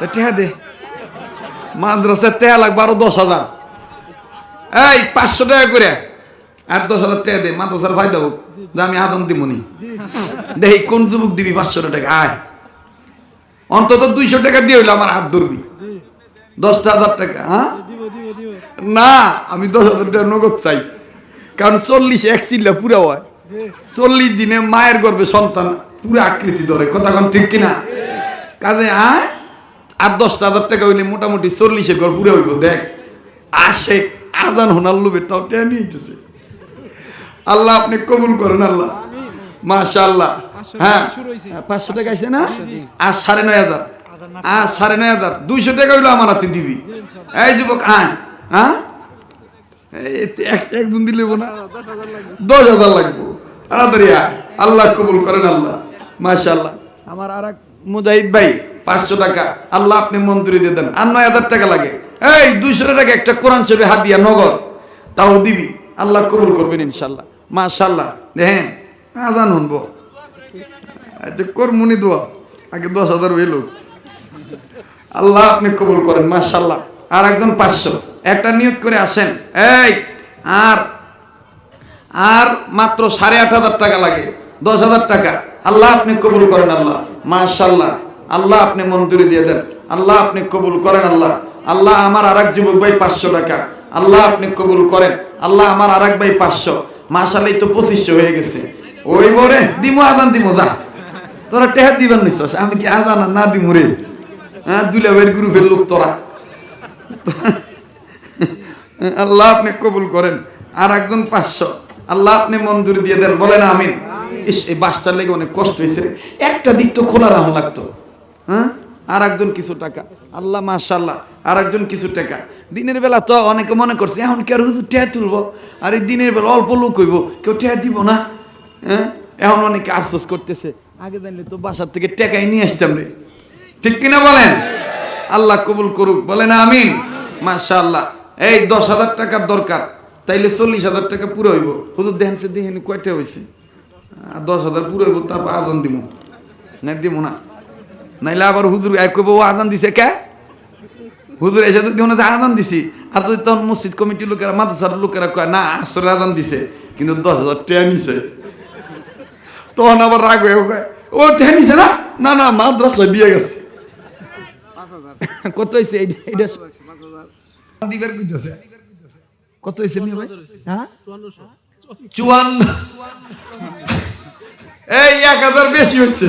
তা টেহা দে। মাদ্রাসার টেহা লাগবে আরও দশ হাজার। এই, পাঁচশো টাকা করে। আর দশ হাজার টাকা দে, মাদ্রাসার হোক। যে আমি আদান দিমনি। দেখি, কোন যুবক দিবি পাঁচশো টাকা? আয়। অন্তত দুইশো টাকা দিয়ে হইল আমার হাত ধরবি। দশটা হাজার টাকা হ্যাঁ? না, আমি দশ হাজার টাকা নগদ চাই। কারণ চল্লিশ এক চিল্লা পুরা হয়। চল্লিশ দিনে মায়ের গর্ভে সন্তান পুরো আকৃতি ধরে। কথা ঠিক কিনা? কাজে, আয়। আর দশটা হাজার টাকা হইলে মোটামুটি চল্লিশের ঘর পুরো হইব দেখ। আসে আদান হোনার লোভে তাও টেনে নিতেছে। আল্লাহ আপনি কবুল করেন আল্লাহ। মাশাআল্লাহ। হ্যাঁ। পাঁচশো টাকা আছে না? আর সাড়ে নয় হাজার। আর সাড়ে নয় হাজার। দুইশো টাকা হইল আমার হাতে দিবি। এই যুবক আয়। হ্যাঁ? একজন দিলে না? দশ হাজার লাগবো। তাড়াতাড়ি আয়। আল্লাহ কবুল করেন আল্লাহ। মাশাআল্লাহ। আমার আর এক মুজাহিদ ভাই পাঁচশো টাকা। আল্লাহ আপনি মন্দিরে দিয়ে দেন। আর নয় হাজার টাকা লাগে। এই, দুইশো টাকা একটা কোরআন শরীফ হাত দিয়া নগদ। তাও দিবি। আল্লাহ কবুল করবেন ইনশাল্লাহ মাশাল্লাহ দেখেন, আজান আচ্ছা করমুনি দোয়া। আগে দশ হাজার হইল। আল্লাহ আপনি কবুল করেন মাশাল্লাহ আর একজন পাঁচশো। একটা নিয়োগ করে আসেন। এই, আর আর মাত্র সাড়ে আট হাজার টাকা লাগে। দশ হাজার টাকা। আল্লাহ আপনি কবুল করেন, আল্লাহ। মাশাল্লাহ আল্লাহ আপনি মঞ্জুরি দিয়ে দেন। আল্লাহ আপনি কবুল করেন আল্লাহ। আল্লাহ আমার আর এক যুবক ভাই পাঁচশো টাকা। আল্লাহ আপনি কবুল করেন। আল্লাহ আমার আর এক ভাই পাঁচশো। এই তো পঁচিশশো হয়ে গেছে। ওই বরে দিমু আদান দিমু, যা। তোরা টেহার দিবেন নিশ্চয় আমি কি আদান না দিমু রে? হ্যাঁ দুলাবের গ্রুপের লোক তোরা। আল্লাহ আপনি কবুল করেন। আর একজন পাঁচশো। আল্লাহ আপনি মঞ্জুরি দিয়ে দেন। বলেন আমিন। ইস, এই বাসটার লেগে অনেক কষ্ট হয়েছে একটা দিক তো খোলা রাখা লাগতো। হ্যাঁ? আর একজন কিছু টাকা। আল্লাহ মাশাল্লাহ আর একজন কিছু টাকা। দিনের বেলা তো অনেকে মনে করছে, এখন কি আর হুজুর টেয়া তুলবো? আর এই দিনের বেলা অল্প লোক হইব, কেউ টেয়া দিব না। হ্যাঁ? এখন অনেকে আফসোস করতেছে, আগে জানলে তো বাসার থেকে টেকাই নিয়ে আসতাম রে। ঠিক কিনা বলেন? আল্লাহ কবুল করুক। বলেন আমিন। মাশাআল্লাহ। এই দশ হাজার টাকার দরকার, তাইলে চল্লিশ হাজার টাকা পুরো হইব। হুজুর, দেখেন সে দেখেন কয়টা হয়েছে দশ হাজার পুরো হইব, তারপর আজান দিব না দিব না। নাইলে আবার হুজুর এক কইব ও আজান দিছে কে? হুজুর এসে যদি মনে হয় আজান দিছি। আর যদি তখন মসজিদ কমিটির লোকেরা মাদ্রাসার লোকেরা কয় না আসরে আজান দিছে। কিন্তু দশ হাজার টাকা নিছে। তখন আবার রাগ হয়ে কয় ও টাকা নিছে না? না না মাদ্রাসা দিয়ে গেছে। কত হয়েছে দিবার কইতেছে। কত হয়েছে মেয়ে ভাই? হ্যাঁ? চুয়ান্ন। এই এক হাজার বেশি হচ্ছে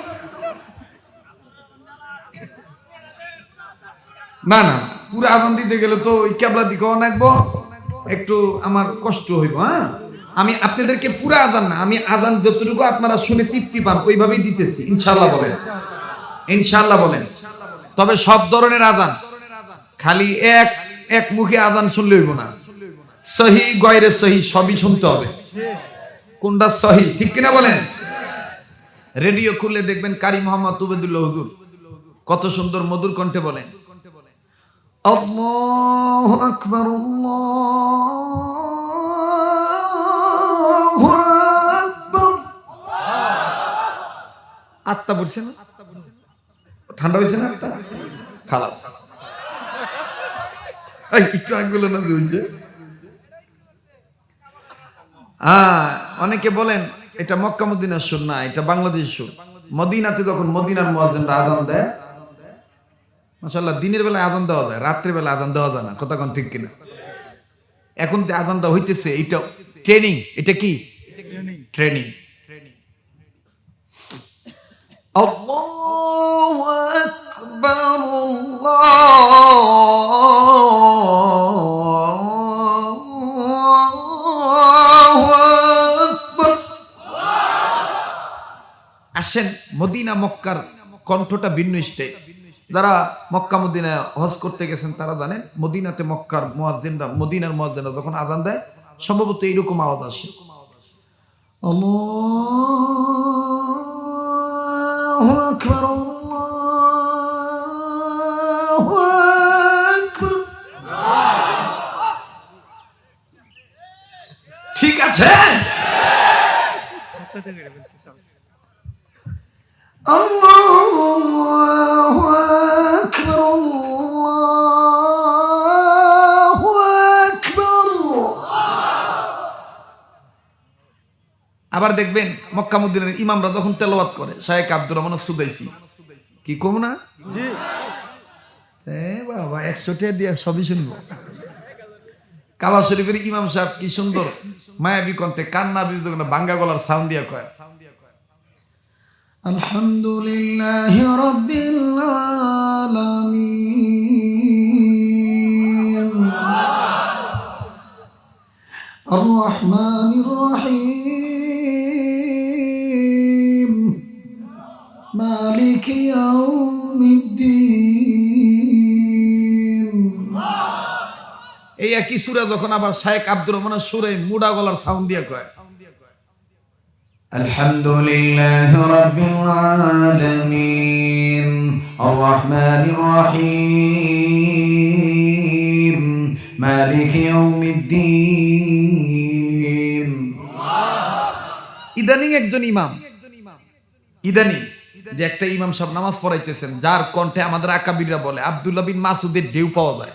না না, পুরো আজান দিতে গেলে তো ওই ক্যাবলা দিকে অনেকবো একটু আমার কষ্ট হইব হ্যাঁ? আমি আপনাদেরকে পুরো আজান না, আমি আজান যতটুকু আপনারা শুনে তৃপ্তি পান, ওইভাবেই দিতেছি ইনশাল্লাহ বলেন। ইনশাল্লাহ বলেন। তবে সব ধরনের আজান, খালি এক এক মুখে আজান শুনলে হইব না। সহি, গয়রে সহি, সবই শুনতে হবে। কোনটা সহি, ঠিক কিনা বলেন? রেডিও খুলে দেখবেন কারি মোহাম্মদ তুবেদুল্লাহ হুজুর কত সুন্দর মধুর কণ্ঠে বলেন। আকবার আত্মা বলছে না? ঠান্ডা হয়েছে না খালাস। একটু আগুলো না হ্যাঁ অনেকে বলেন, এটা মক্কা মদিনার সুর না এটা বাংলাদেশ সুর মদিনাতে যখন মদিনার মহাজনরা আজান দেয় মাসাল্লাহ দিনের বেলায় আজান দেওয়া যায় রাত্রে বেলা আজান দেওয়া যায় না কোন ঠিক কিনা? এখন যে আজানটা হইতেছে এটা ট্রেনিং এটা কি? ট্রেনিং আল্লাহু আকবার আসেন মদিনা মক্কার কণ্ঠটা ভিন্ন স্টাইল যারা মক্কা মদিনা হজ করতে গেছেন, তারা জানেন মদিনাতে মক্কার মোয়াজ্জিনরা, মদিনার মোয়াজ্জিনরা যখন আজান দেয়, সম্ভবত এইরকম আওয়াজ আসে। ঠিক আছে? আল্লাহু আবার দেখবেন মক্কামুদ্দিনের ইমামরা যখন তেলাওয়াত করে শায়েক আব্দুর রহমান সুদাইছি কি কম না? বাবা একশো টাকা দিয়ে সবই শুনব। কালা শরীফের ইমাম সাহেব কি সুন্দর মায়াবী কণ্ঠে কান্না বিদ্যুৎ বাঙ্গা গলার সাউন্ড দিয়ে কয়। আলহামদুলিল্লাহ রবিল্লাহ এই একই সুরে যখন আবার শায়েক আব্দুর রহমানের সুরে মুডা গলার সাউন্ড দিয়ে কয় الحمد لله رب العالمين الرحمن الرحيم مالك يوم الدين ইদানিং একজন ইমাম ইদানিং যে একটা ইমাম সব নামাজ পড়াইতেছেন যার কণ্ঠে আমাদের আকাবিররা বলে আব্দুল্লাহ বিন মাসুদের ঢেউ পাওয়া যায়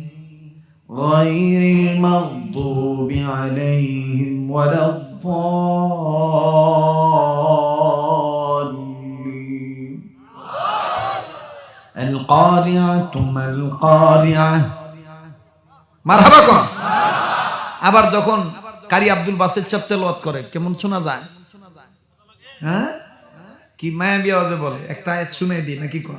غير المغضوب عليهم ولا الضالين القارعة ما القارعة মারহাবা কোন আবার যখন কারি আব্দুল বাসিদ সাহেব তেলাওয়াত করে কেমন শোনা যায় হ্যাঁ কি মায়াবী আওয়াজে বলে একটা আয়াত শুনে দিই নাকি কোন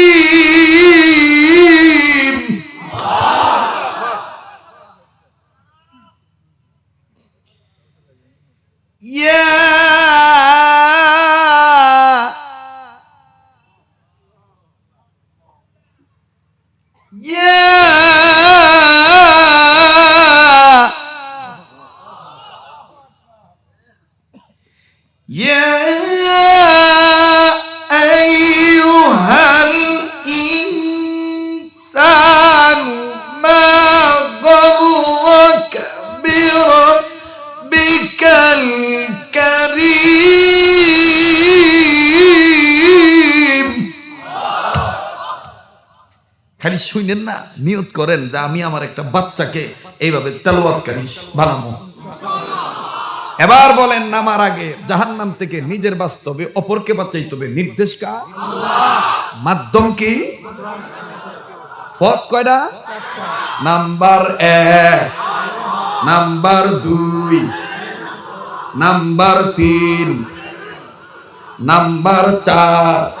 খালি শুনেন না নিয়ত করেন যে আমি আমার একটা বাচ্চাকে এইভাবে তেলাওয়াতকারী বানাবো। এবার বলেন নামার আগে জাহান্নাম থেকে নিজের বাস্তবে অপরকে বাঁচাইতে হবে। নির্দেশ কার? মাধ্যম কি? পথ কয়টা? নাম্বার এক। নাম্বার দুই। নাম্বার তিন। নাম্বার চার।